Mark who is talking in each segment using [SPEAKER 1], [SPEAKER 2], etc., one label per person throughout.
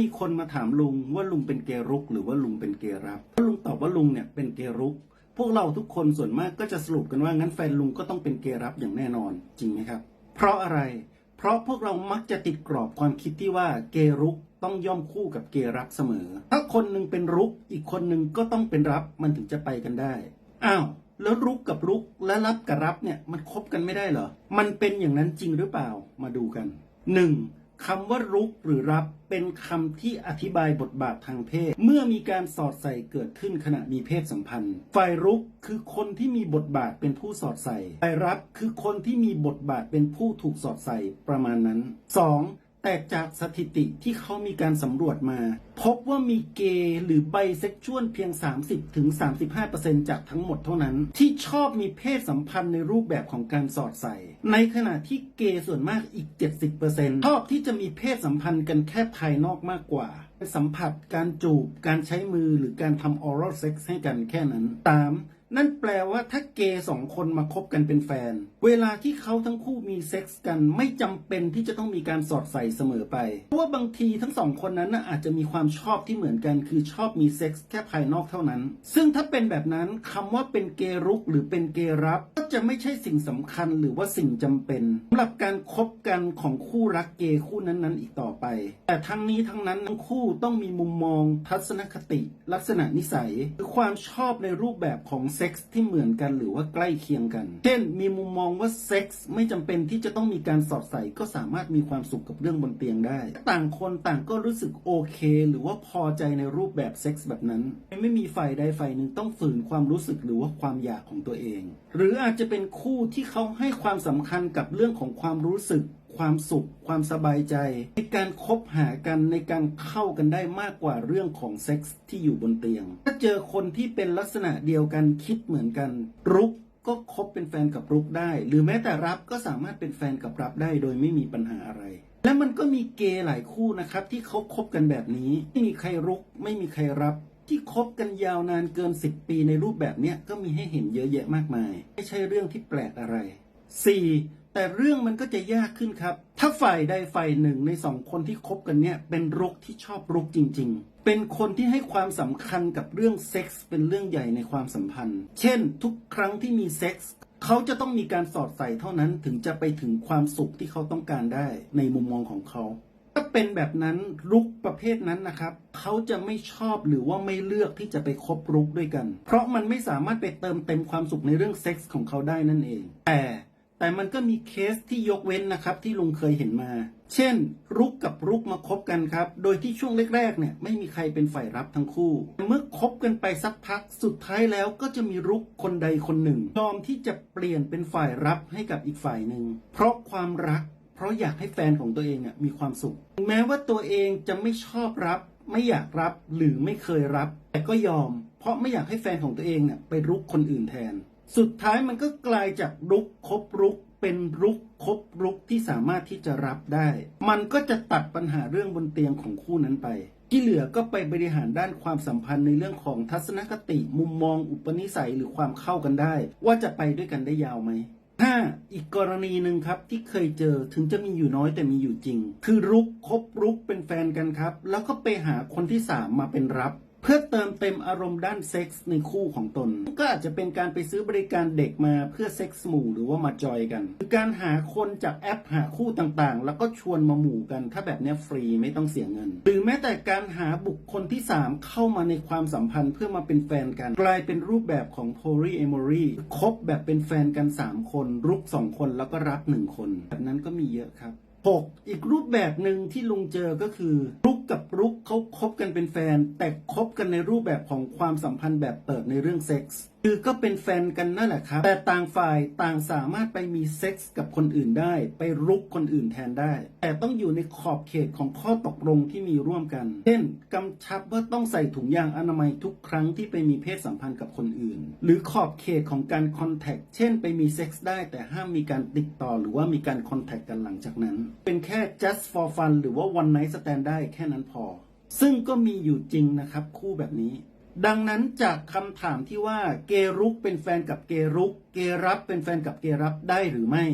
[SPEAKER 1] มีคนมาถามลุงว่าลุงเป็นเกย์รุก หรือว่าลุงเป็นเกย์รับถ้าลุงตอบว่าลุงเนี่ยเป็นเกย์รุก พวกเราทุกคนส่วนมากก็จะสรุปกันว่างั้นแฟนลุงก็ต้องเป็นเกย์รับอย่างแน่นอนจริงไหมครับ เพราะอะไร เพราะพวกเรามักจะติดกรอบความคิดที่ว่าเกย์รุกต้องย่อมคู่กับเกย์รับเสมอ ถ้าคนหนึ่งเป็นรุก อีกคนหนึ่งก็ต้องเป็นรับมันถึงจะไปกันได้อ้าวแล้วรุกกับรุกและรับกับรับเนี่ยมันคบกันไม่ได้เหรอมันเป็นอย่างนั้นจริงหรือเปล่ามาดูกัน 1. คำว่ารุกหรือรับเป็นคำที่อธิบายบทบาททางเพศ เมื่อมีการสอดใส่เกิดขึ้นขณะมีเพศสัมพันธ์ ฝ่ายรุกคือคนที่มีบทบาทเป็นผู้สอดใส่ ฝ่ายรับคือคนที่มีบทบาทเป็นผู้ถูกสอดใส่ประมาณนั้น 2. แต่จากสถิติที่เขามีการสำรวจมา พบว่ามีเกย์หรือไบเซ็กชวลเพียง 30-35%จากทั้งหมดเท่านั้น ที่ชอบมีเพศสัมพันธ์ในรูปแบบของการสอดใส่ ในขณะที่เกย์ส่วนมากอีก 70%ชอบที่จะมีเพศสัมพันธ์กันแค่ภายนอกมากกว่า สัมผัส การจูบ การใช้มือหรือการทำออรัลเซ็กซ์ให้กันแค่นั้น 3. นั่นแปลว่าถ้าเกย์สองคนมาคบกันเป็นแฟน เวลาที่เขาทั้งคู่มีเซ็กส์กันไม่จำเป็นที่จะต้องมีการสอดใส่เสมอไป เพราะว่าบางทีทั้งสองคนนั้นอาจจะมีความชอบที่เหมือนกัน คือชอบมีเซ็กส์แค่ภายนอกเท่านั้น ซึ่งถ้าเป็นแบบนั้นคำว่าเป็นเกย์รุกหรือเป็นเกย์รับ ก็จะไม่ใช่สิ่งสำคัญหรือว่าสิ่งจำเป็นสำหรับการคบกันของคู่รักเกย์คู่นั้นๆ อีกต่อไป แต่ทั้งนี้ทั้งนั้นทั้งคู่ต้องมีมุมมองทัศนคติ ลักษณะนิสัยหรือความชอบในรูปแบบของเซ็กส์ที่เหมือนกันหรือว่าใกล้เคียงกัน เช่น มีมุมมองว่าเซ็กส์ไม่จำเป็นที่จะต้องมีการสอดใส่ก็สามารถมีความสุขกับเรื่องบนเตียงได้ ต่างคนต่างก็รู้สึกโอเค หรือว่าพอใจในรูปแบบเซ็กส์แบบนั้น ไม่มีฝ่ายใดฝ่ายหนึ่งต้องฝืนความรู้สึกหรือว่าความอยากของตัวเอง หรืออาจจะเป็นคู่ที่เขาให้ความสำคัญกับเรื่องของความรู้สึก ความสุข ความสบายใจ ในการคบหากันในการเข้ากันได้มากกว่าเรื่องของเซ็กส์ที่อยู่บนเตียง ถ้าเจอคนที่เป็นลักษณะเดียวกันคิดเหมือนกัน รุกก็คบเป็นแฟนกับรุกได้ หรือแม้แต่รับก็สามารถเป็นแฟนกับรับได้โดยไม่มีปัญหาอะไร และมันก็มีเกย์หลายคู่นะครับที่เขาคบกันแบบนี้ไม่มีใครรุกไม่มีใครรับที่คบกันยาวนานเกิน 10 ปีในรูปแบบเนี้ยก็มีให้เห็นเยอะแยะมากมาย ไม่ใช่เรื่องที่แปลกอะไร 4. แต่เรื่องมันก็จะยากขึ้นครับ ถ้าฝ่ายใดฝ่ายหนึ่งในสองคนที่คบกันเนี่ย เป็นรุกที่ชอบรุกจริง ๆ เป็นคนที่ให้ความสำคัญกับเรื่องเซ็กส์เป็นเรื่องใหญ่ในความสัมพันธ์ เช่น ทุกครั้งที่มีเซ็กส์เขาจะต้องมีการสอดใส่เท่านั้นถึงจะไปถึงความสุขที่เขาต้องการได้ในมุมมองของเขาถ้าเป็นแบบนั้นรุกประเภทนั้นนะครับ เขาจะไม่ชอบหรือว่าไม่เลือกที่จะไปคบรุกด้วยกัน เพราะมันไม่สามารถไปเติมเต็มความสุขในเรื่องเซ็กส์ของเขาได้นั่นเอง แต่ แต่มันก็มีเคสที่ยกเว้นนะครับที่ลุงเคยเห็นมา เช่น รุกกับรุกมาคบกันครับ โดยที่ช่วงแรกๆเนี่ยไม่มีใครเป็นฝ่ายรับทั้งคู่ เมื่อคบกันไปสักพักสุดท้ายแล้วก็จะมีรุกคนใดคนหนึ่งยอมที่จะเปลี่ยนเป็นฝ่ายรับให้กับอีกฝ่ายหนึ่งเพราะความรัก เพราะอยากให้แฟนของตัวเองอะมีความสุข แม้ว่าตัวเองจะไม่ชอบรับ ไม่อยากรับหรือไม่เคยรับ แต่ก็ยอม เพราะไม่อยากให้แฟนของตัวเองเนี่ยไปรุกคนอื่นแทน สุดท้ายมันก็กลายจากรุกคบรุกเป็นรุกคบรุกที่สามารถที่จะรับได้ มันก็จะตัดปัญหาเรื่องบนเตียงของคู่นั้นไป ที่เหลือก็ไปบริหารด้านความสัมพันธ์ในเรื่องของทัศนคติมุมมองอุปนิสัยหรือความเข้ากันได้ ว่าจะไปด้วยกันได้ยาวไหมห้าอีกกรณีหนึ่งครับที่เคยเจอถึงจะมีอยู่น้อยแต่มีอยู่จริง คือรุกคบรุกเป็นแฟนกันครับ แล้วก็ไปหาคนที่สามมาเป็นรับ เพื่อเติมเต็มอารมณ์ด้านเซ็กส์ในคู่ของตน ก็อาจจะเป็นการไปซื้อบริการเด็กมาเพื่อเซ็กส์หมู่หรือว่ามาจอยกันหรือการหาคนจากแอปหาคู่ต่างๆ แล้วก็ชวนมาหมู่กัน ถ้าแบบนี้ฟรีไม่ต้องเสียเงิน หรือแม้แต่การหาบุคคลที่ 3 เข้ามาในความสัมพันธ์เพื่อมาเป็นแฟนกัน กลายเป็นรูปแบบของ polyamory คบแบบเป็นแฟนกัน 3 คน รุก 2 คนแล้วก็รับ1คน แบบนั้นก็มีเยอะครับ 6. อีกรูปแบบหนึ่งที่ลุงเจอก็คือรุก กับรุกเขาคบกันเป็นแฟน แต่คบกันในรูปแบบของความสัมพันธ์แบบเปิดในเรื่องเซ็กส์คือก็เป็นแฟนกันนั่นแหละครับ แต่ต่างฝ่ายต่างสามารถไปมีเซ็กส์กับคนอื่นได้ ไปรุกคนอื่นแทนได้ แต่ต้องอยู่ในขอบเขตของข้อตกลงที่มีร่วมกัน เช่นกำชับว่าต้องใส่ถุงยางอนามัยทุกครั้งที่ไปมีเพศสัมพันธ์กับคนอื่น หรือขอบเขตของการคอนแทคเช่น ไปมีเซ็กส์ได้ แต่ห้ามมีการติดต่อหรือว่ามีการคอนแทคกันหลังจากนั้น เป็นแค่ just for fun หรือว่า one night stand ได้แค่นั้นพอ ซึ่งก็มีอยู่จริงนะครับคู่แบบนี้ ดังนั้นจากคำถามที่ว่าเกรุกเป็นแฟนกับเกรุก เกรับเป็นแฟนกับเกรับได้หรือไม่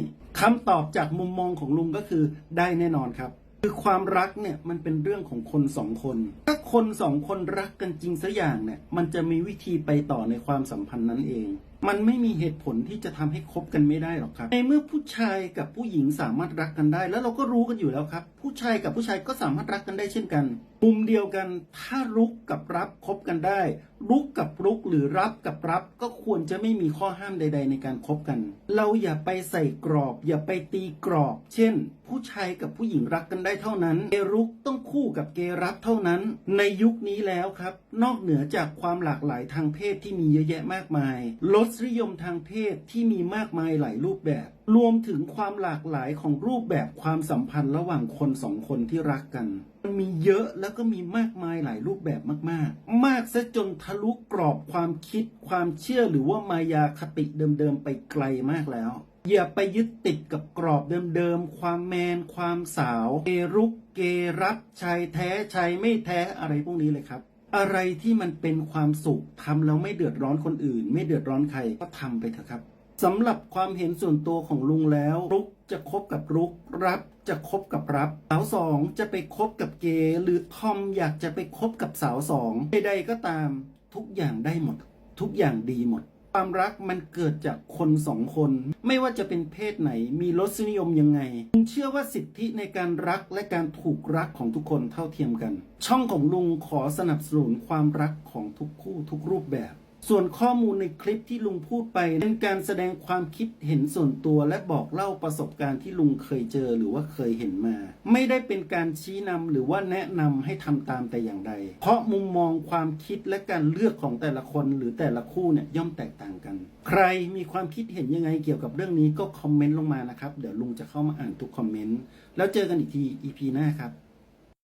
[SPEAKER 1] คำตอบจากมุมมองของลุงก็คือได้แน่นอนครับคือความรักเนี่ยมันเป็นเรื่องของคนสองคน ถ้าคนสองคนรักกันจริงสัอย่างเนี่ยมันจะมีวิธีไปต่อในความสัมพันธ์นั้นเอง มันไม่มีเหตุผลที่จะทำให้คบกันไม่ได้หรอกครับ ในเมื่อผู้ชายกับผู้หญิงสามารถรักกันได้ แล้วเราก็รู้กันอยู่แล้วครับผู้ชายกับผู้ชายก็สามารถรักกันได้เช่นกัน มุมเดียวกันถ้ารุกกับรับคบกันได้ รุกกับรุกหรือรับกับรับก็ควรจะไม่มีข้อห้ามใด ๆ ในการคบกัน เราอย่าไปใส่กรอบ อย่าไปตีกรอบ เช่น ผู้ชายกับผู้หญิงรักกันได้เท่านั้น เกรุกต้องคู่กับเกรับเท่านั้น ในยุคนี้แล้วครับ นอกเหนือจากความหลากหลายทางเพศที่มีเยอะแยะมากมายรสนิยมทางเพศที่มีมากมายหลายรูปแบบ รวมถึงความหลากหลายของรูปแบบความสัมพันธ์ระหว่างคนสองคนที่รักกัน มันมีเยอะแล้วก็มีมากมายหลายรูปแบบมาก ๆ มากซะจนทะลุกรอบความคิด ความเชื่อหรือว่ามายาคติเดิม ๆ ไปไกลมากแล้ว อย่าไปยึดติดกับกรอบเดิม ๆ ความแมน ความสาวเกรุกเกรับชายแท้ชายไม่แท้อะไรพวกนี้เลยครับ อะไรที่มันเป็นความสุขทำแล้วไม่เดือดร้อนคนอื่น ไม่เดือดร้อนใครก็ทำไปเถอะครับ สำหรับความเห็นส่วนตัวของลุงแล้ว รุกจะคบกับรุก รับจะคบกับรับ สาวสองจะไปคบกับเกย์หรือทอมอยากจะไปคบกับสาวสองใดๆก็ตาม ทุกอย่างได้หมด ทุกอย่างดีหมด ความรักมันเกิดจากคนสองคน ไม่ว่าจะเป็นเพศไหนมีรสนิยมยังไงลุงเชื่อว่าสิทธิในการรักและการถูกรักของทุกคนเท่าเทียมกัน ช่องของลุงขอสนับสนุนความรักของทุกคู่ทุกรูปแบบ ส่วนข้อมูลในคลิปที่ลุงพูดไปเป็นการแสดงความคิดเห็นส่วนตัวและบอกเล่าประสบการณ์ที่ลุงเคยเจอหรือว่าเคยเห็นมา ไม่ได้เป็นการชี้นำหรือว่าแนะนำให้ทำตามแต่อย่างใด เพราะมุมมองความคิดและการเลือกของแต่ละคนหรือแต่ละคู่เนี่ยย่อมแตกต่างกัน ใครมีความคิดเห็นยังไงเกี่ยวกับเรื่องนี้ก็คอมเมนต์ลงมานะครับ เดี๋ยวลุงจะเข้ามาอ่านทุกคอมเมนต์แล้วเจอกันอีกที EP หน้าครับ